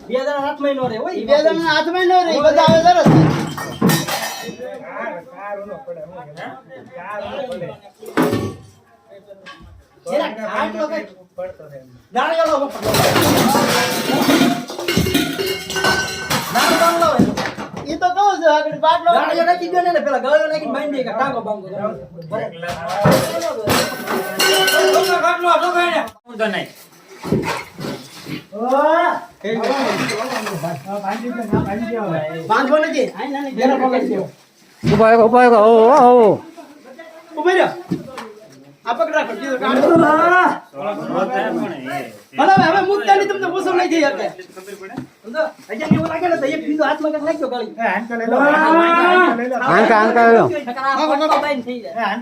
બે જણા આઠ નો રહે હોય. ઈ બે જણાના આઠ નો રહે, બધા આવે સરસ થાય. આટલો કઈ નાળિયેરો વપરાય. નાળિયેરો લાવો. ઈ તો કહું છું આગળ બાટલો નાળિયેર નાખી દ્યો ને પેલા ગળ્યો બાંધી કે ટાંગો બાંગો પકડી. ઊભા રહો, ઊભા રહો. ઓ. રહ્યો. આ પકડ રાખો, ભલે હવે, હવે તમને ઓછો નહીં થઈ શકે. સમજો? હજાર જેવું લાગે ને તો એક બીજો હાથમાં કંઈક નાખ્યો ગળી. આંકા, આંકા લો. ફટકો બાંધીને થઈ જાય.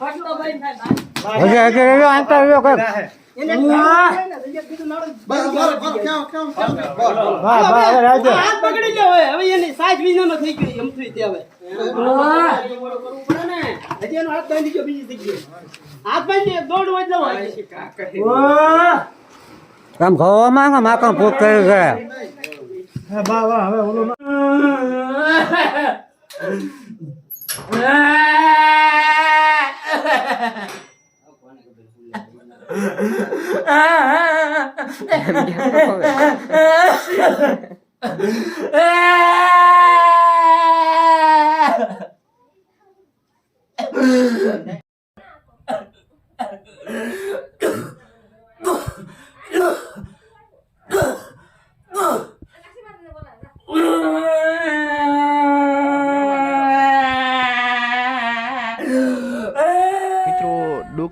ફટકો બાંધીને થાય બાંધ. હજી, હજી રહ્યો, આંકા રહ્યો કંઈક. એને કાઢી ને તો એક બીજું નાળું વાહ, વાહ, હવે હાથ પકડી લ્યો હવે, હવે એની સાઈઝ વિનાનો થઈ ગયો, એમ થઈ તે હવે. હાથ બાંધી ગયો બીજી જગ્યાએ. હાથ બાંધી ન હોય. આમ ખવામાં આમ આંકા ભૂખ કરી છે મિત્રો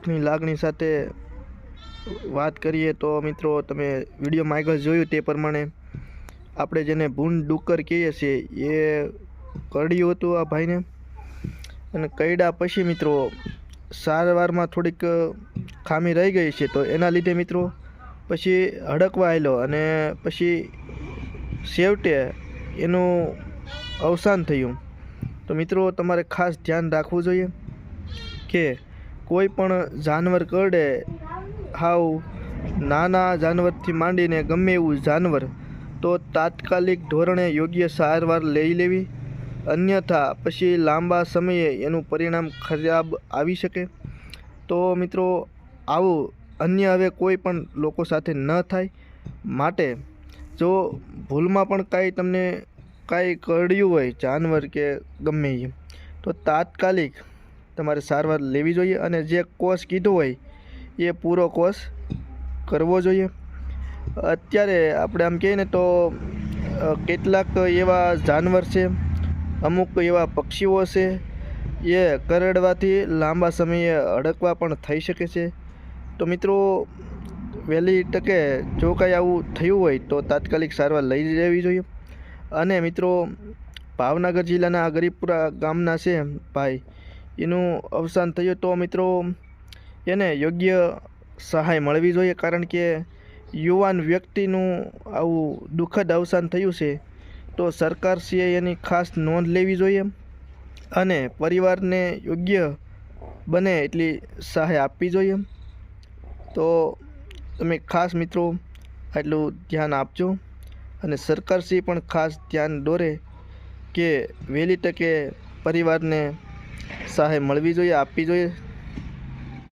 દુઃખની લાગણી સાથે વાત કરીએ તો મિત્રો તમે વિડીયોમાં આગળ જોયું તે પ્રમાણે આપણે જેને ભૂંડ ડુક્કર કહીએ છીએ, એ કરડ્યું હતું આ ભાઈને. અને કરડ્યા પછી મિત્રો સારવારમાં થોડીક ખામી રહી ગઈ છે, તો એના લીધે મિત્રો પછી હડકવા આવેલો અને પછી છેવટે એનું અવસાન થયું. તો મિત્રો તમારે ખાસ ધ્યાન રાખવું જોઈએ કે કોઈ પણ જાનવર કરડે, હાવ નાના જાનવરથી માંડીને ગમે એવું જાનવર, તો તાત્કાલિક ધોરણે યોગ્ય સારવાર લઈ લેવી. અન્યથા પછી લાંબા સમયે એનું પરિણામ ખરાબ આવી શકે. તો મિત્રો, આવું અન્ય હવે કોઈ પણ લોકો સાથે ન થાય માટે, જો ભૂલમાં પણ કાંઈ તમને કાંઈ કરડ્યું હોય જાનવર કે ગમે એ તો તાત્કાલિક તમારે સારવાર લેવી જોઈએ અને જે કોર્સ કીધો હોય, એ પૂરો કોર્સ કરવો જોઈએ. અત્યારે આપણે આમ કહીએ ને તો કેટલાક એવા જાનવર છે, અમુક એવા પક્ષીઓ છે, એ કરડવાથી લાંબા સમયે અડકવા પણ થઈ શકે છે. તો મિત્રો, વહેલી તકે જો કાંઈ આવું થયું હોય તો તાત્કાલિક સારવાર લઈ લેવી જોઈએ. અને મિત્રો, ભાવનગર જિલ્લાના ગરીબપુરા ગામના છે ભાઈ એનું અવસાન થયું તો મિત્રો એને યોગ્ય સહાય મળવી જોઈએ કારણ કે યુવાન વ્યક્તિનું આવું દુઃખદ અવસાન થયું છે તો સરકારશ્રીએ એની ખાસ નોંધ લેવી જોઈએ અને પરિવારને યોગ્ય બને એટલી સહાય આપવી જોઈએ. તો તમે ખાસ મિત્રો આટલું ધ્યાન આપજો અને સરકારશ્રી પણ ખાસ ધ્યાન દોરે કે વહેલી તકે પરિવારને સહાય મળવી જોઈએ આપવી જોઈએ?